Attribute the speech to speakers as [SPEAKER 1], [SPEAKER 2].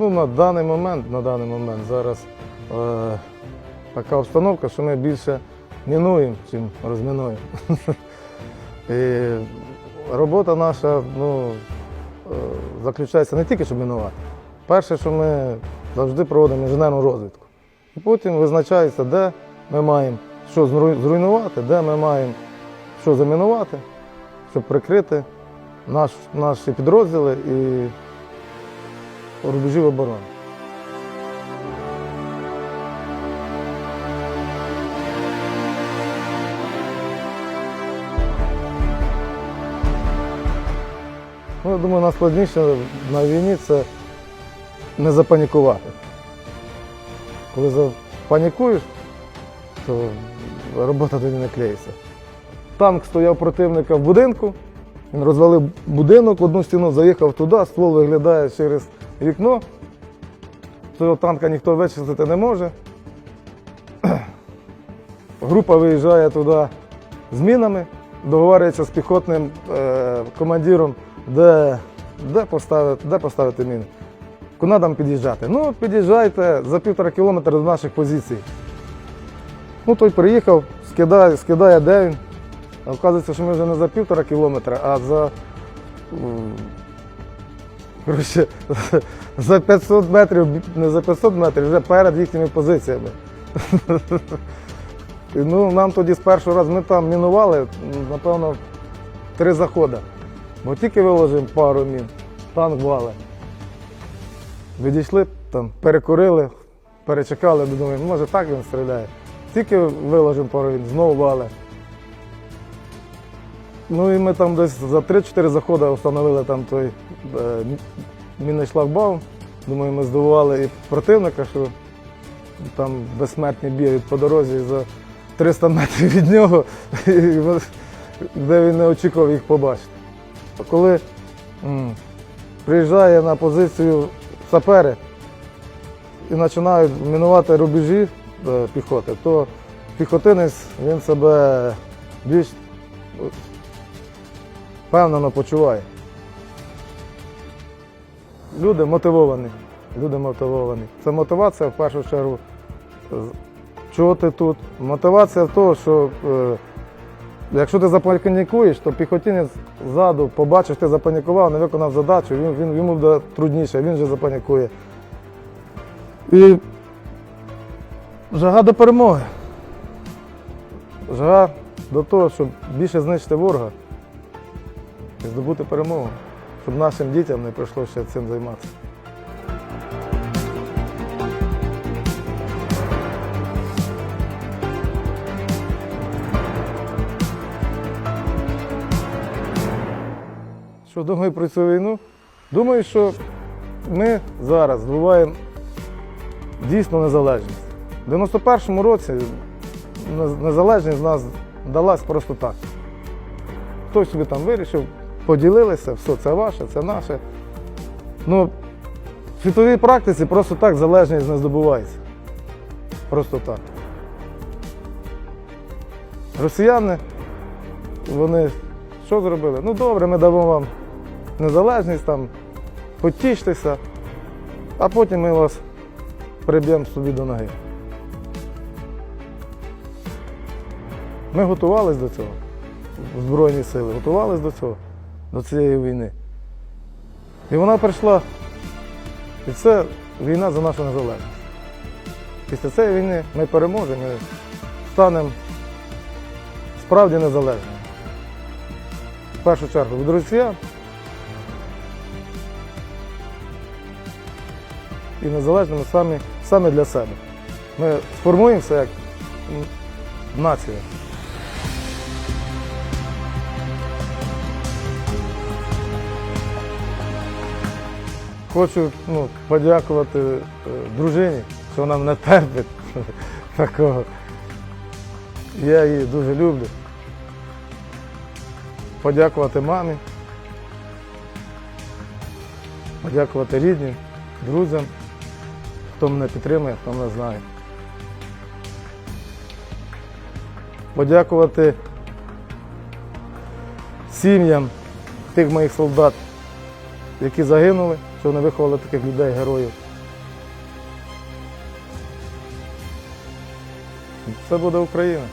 [SPEAKER 1] Ну, на даний момент, на даний момент зараз е, така обстановка, що ми більше мінуємо, чим розмінуємо. Робота наша ну, е, заключається не тільки, щоб мінувати. Перше, що ми завжди проводимо інженерну розвідку. І потім визначається, де ми маємо що зруй- зруйнувати, де ми маємо що замінувати, щоб прикрити наш, наші підрозділи і рубежів оборони. Ну, я думаю, найскладніше на війні це не запанікувати. Коли запанікуєш, то робота тоді не клеїться. Танк стояв противника в будинку, він розвалив будинок, одну стіну заїхав туди, ствол виглядає через вікно. Цього танка ніхто вичислити не може. Група виїжджає туди з мінами, договорюється з піхотним е, командиром, де, де, поставити, де поставити міни. Куди там під'їжджати? Ну, під'їжджайте за півтора кілометра до наших позицій. Ну, той приїхав, скидає, скидає де він. А Оказується, що ми вже не за півтора кілометра, а за, коротше, за 500 метрів, не за 500 метрів, вже перед їхніми позиціями. Ну, нам тоді з першого разу ми там мінували, напевно, три заходи. Бо тільки виложимо пару мін, танк вали. Відійшли, там, перекурили, перечекали, думаємо, може так він стріляє. Тільки виложимо пару мін, знову вали. Ну і ми там десь за 3-4 заходи встановили там той е, мінний шлагбаум. Думаю, ми здивували і противника, що там безсмертні бігають по дорозі за 300 метрів від нього, де він не очікував їх побачити. Коли м, приїжджає на позицію сапери і починають мінувати рубежі е, піхоти, то піхотинець він себе більш е, впевнено почуває. Люди мотивовані. Люди мотивовані. Це мотивація в першу чергу. Чого ти тут? Мотивація в того, що е, якщо ти запанікуєш, то піхотинець ззаду побачиш, ти запанікував, не виконав задачу, він, він, йому буде трудніше, він вже запанікує. І жага до перемоги. Жага до того, щоб більше знищити ворога і здобути перемогу, щоб нашим дітям не прийшлося ще цим займатися. Що думаю про цю війну? Думаю, що ми зараз здобуваємо дійсно незалежність. У 91-му році незалежність нас далась просто так. Хтось собі там вирішив, поділилися, все, це ваше, це наше. Ну, в світовій практиці просто так залежність не здобувається. Просто так. Росіяни, вони що зробили? Ну добре, ми дамо вам незалежність, там, потіштеся, а потім ми вас приб'ємо собі до ноги. Ми готувалися до цього. Збройні сили готувалися до цього, до цієї війни. І вона прийшла. І це війна за нашу незалежність. Після цієї війни ми переможемо і станемо справді незалежними. В першу чергу від росіян і незалежними самі, самі для себе. Ми сформуємося як нація. Хочу ну, подякувати е, дружині, що вона мене терпить такого. Я її дуже люблю. Подякувати мамі, подякувати рідним, друзям, хто мене підтримує, хто мене знає. Подякувати сім'ям тих моїх солдат, які загинули, що вони виховали таких людей, героїв. Це буде Україна.